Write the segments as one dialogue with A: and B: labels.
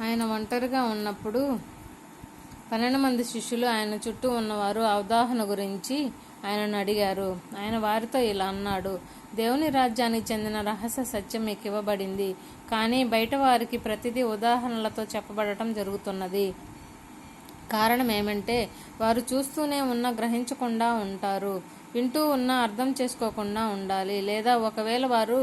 A: ఆయన ఒంటరిగా ఉన్నప్పుడు పన్నెండు మంది శిష్యులు ఆయన చుట్టూ ఉన్నవారు అవగాహన గురించి ఆయనను అడిగారు. ఆయన వారితో ఇలా అన్నాడు దేవుని రాజ్యానికి చెందిన రహస్య సత్యం మీకు ఇవ్వబడింది కానీ బయట వారికి ప్రతిదీ ఉదాహరణలతో చెప్పబడటం జరుగుతున్నది. కారణం ఏమంటే వారు చూస్తూనే ఉన్న గ్రహించకుండా ఉంటారు వింటూ ఉన్న అర్థం చేసుకోకుండా ఉండాలి లేదా ఒకవేళ వారు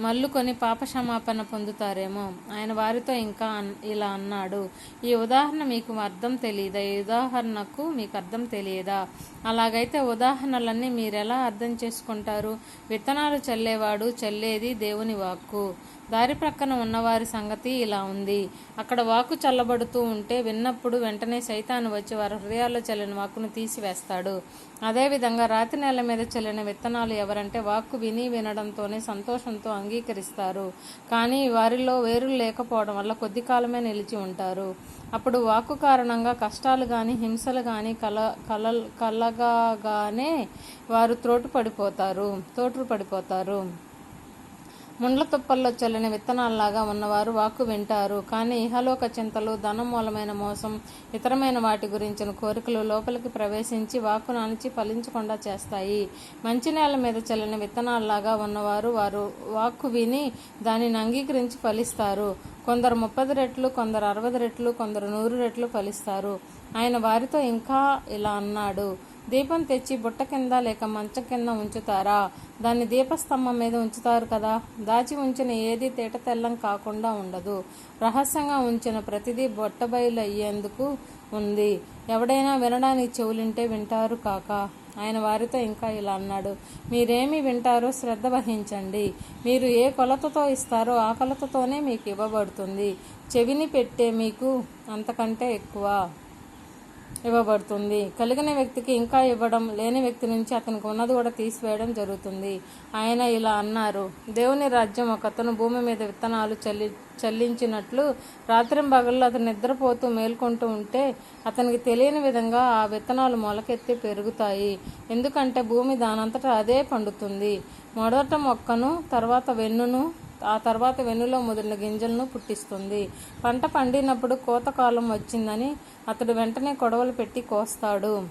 A: మల్లుకొని పాపక్షమాపణ పొందుతారేమో. ఆయన వారితో ఇంకా అన్- ఇలా అన్నాడు. ఈ ఉదాహరణ మీకు అర్థం తెలియదా ఈ ఉదాహరణకు మీకు అర్థం తెలియదా? అలాగైతే ఉదాహరణలన్నీ మీరు ఎలా అర్థం చేసుకుంటారు? విత్తనాలు చల్లేవాడు చల్లేది దేవుని వాక్కు. దారి ప్రక్కన ఉన్నవారి సంగతి ఇలా ఉంది. అక్కడ వాకు చల్లబడుతూ ఉంటే విన్నప్పుడు వెంటనే సైతాను వచ్చి వారి హృదయాల్లో చల్లిన వాక్కును తీసివేస్తాడు. అదేవిధంగా రాతి నేల మీద చల్లిన విత్తనాలు ఎవరంటే వాక్కు విని వినడంతోనే సంతోషంతో అంగీకరిస్తారు. కానీ వారిలో వేరులు లేకపోవడం వల్ల కొద్ది కాలమే నిలిచి ఉంటారు. అప్పుడు వాక్కు కారణంగా కష్టాలు కానీ హింసలు కానీ కల కల కలగానే వారు త్రోటు పడిపోతారు తోటు పడిపోతారు ముండ్ల తుప్పల్లో చల్లిన విత్తనాల్లాగా ఉన్నవారు వాక్కు వింటారు. కానీ ఇహలోక చింతలు ధనం మూలమైన మోసం ఇతరమైన వాటి గురించిన కోరికలు లోపలికి ప్రవేశించి వాక్కు నానిచి ఫలించకుండా చేస్తాయి. మంచి నేల మీద చల్లిన విత్తనాల్లాగా ఉన్నవారు వారు వాక్కు విని దానిని అంగీకరించి ఫలిస్తారు. కొందరు ముప్పది రెట్లు కొందరు అరవై రెట్లు కొందరు నూరు రెట్లు ఫలిస్తారు. ఆయన వారితో ఇంకా ఇలా అన్నాడు. దీపం తెచ్చి బుట్ట కింద లేక మంచం కింద ఉంచుతారా? దాన్ని దీపస్తంభం మీద ఉంచుతారు కదా? దాచి ఉంచిన ఏది తేట తెల్లం కాకుండా ఉండదు. రహస్యంగా ఉంచిన ప్రతిదీ బొట్టబయలు అయ్యేందుకు ఉంది. ఎవడైనా వినడానికి చెవులుంటే వింటారు కాక. ఆయన వారితో ఇంకా ఇలా అన్నాడు. మీరేమి వింటారో శ్రద్ధ వహించండి. మీరు ఏ కొలతతో ఇస్తారో ఆ కొలతతోనే మీకు ఇవ్వబడుతుంది. చెవిని పెట్టే మీకు అంతకంటే ఎక్కువ. ఇవ్వబడుతుంది. కలిగిన వ్యక్తికి ఇంకా ఇవ్వడం లేని వ్యక్తి నుంచి అతనికి ఉన్నది కూడా తీసివేయడం జరుగుతుంది. ఆయన ఇలా అన్నారు. దేవుని రాజ్యం ఒకతను భూమి మీద విత్తనాలు చల్లి చల్లించినట్లు రాత్రింబగళ్ళు అతను నిద్రపోతూ మేల్కొంటూ ఉంటే అతనికి తెలియని విధంగా ఆ విత్తనాలు మొలకెత్తి పెరుగుతాయి. ఎందుకంటే భూమి దానంతటా అదే పండుతుంది. మొదట మొక్కను తర్వాత వెన్నును ఆ తర్వాత వెన్నులో ముదిరిన గింజలను పుట్టిస్తుంది. పంట పండినప్పుడు కోతకాలం వచ్చిందని అతడు వెంటనే కొడవలు పెట్టి కోస్తాడు.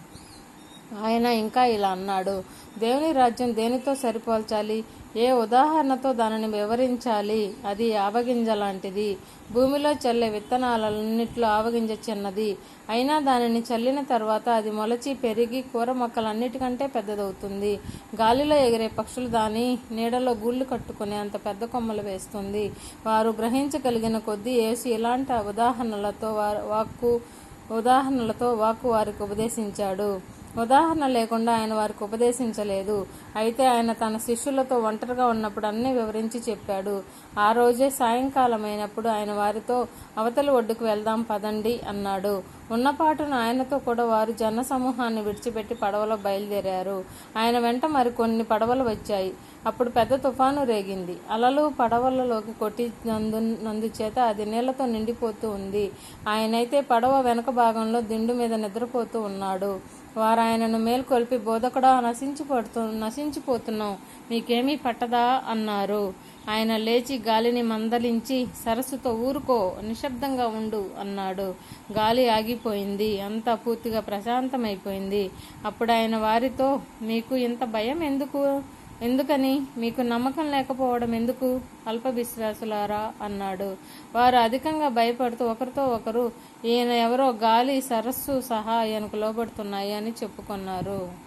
A: ఆయన ఇంకా ఇలా అన్నాడు. దేవుని రాజ్యం దేనితో సరిపోల్చాలి? ఏ ఉదాహరణతో దానిని వివరించాలి? అది ఆవగింజ లాంటిది భూమిలో చల్లే విత్తనాలన్నిట్లో ఆవగింజ చిన్నది అయినా దానిని చల్లిన తర్వాత అది మొలచి పెరిగి కూర మొక్కలన్నిటికంటే పెద్దదవుతుంది. గాలిలో ఎగిరే పక్షులు దాని నీడలో గూళ్ళు కట్టుకునే అంత పెద్ద కొమ్మలు వేస్తుంది. వారు గ్రహించగలిగిన కొద్దీ యేసు ఇలాంటి ఉదాహరణలతో వారు వాక్కు ఉదాహరణలతో వాక్కు వారికి ఉపదేశించాడు. ఉదాహరణ లేకుండా ఆయన వారికి ఉపదేశించలేదు. అయితే ఆయన తన శిష్యులతో ఒంటరిగా ఉన్నప్పుడు అన్నీ వివరించి చెప్పాడు. ఆ రోజే సాయంకాలం అయినప్పుడు ఆయన వారితో అవతలి ఒడ్డుకు వెళ్దాం పదండి అన్నాడు. ఉన్నపాటున ఆయనతో కూడా వారు జన సమూహాన్ని విడిచిపెట్టి పడవలో బయలుదేరారు. ఆయన వెంట మరికొన్ని పడవలు వచ్చాయి. అప్పుడు పెద్ద తుఫాను రేగింది. అలలు పడవలలోకి కొట్టి నందు నందుచేత అది నీళ్ళతో నిండిపోతూ ఉంది. ఆయనైతే పడవ వెనక భాగంలో దిండు మీద నిద్రపోతూ ఉన్నాడు. వారు ఆయనను మేల్కొల్పి బోధకుడా నశించిపోతు నశించిపోతున్నాం మీకేమీ పట్టదా? అన్నారు. ఆయన లేచి గాలిని మందలించి సరస్సుతో ఊరుకో నిశ్శబ్దంగా ఉండు అన్నాడు. గాలి ఆగిపోయింది. అంతా పూర్తిగా ప్రశాంతమైపోయింది. అప్పుడు ఆయన వారితో మీకు ఇంత భయం ఎందుకు ఎందుకని? మీకు నమ్మకం లేకపోవడం ఎందుకు? అల్ప విశ్వాసులారా అన్నాడు. వారు అధికంగా భయపడుతూ ఒకరితో ఒకరు ఈయన ఎవరో గాలి సరస్సు సహా ఆయనకు లోబడుతున్నాయి అని చెప్పుకున్నారు.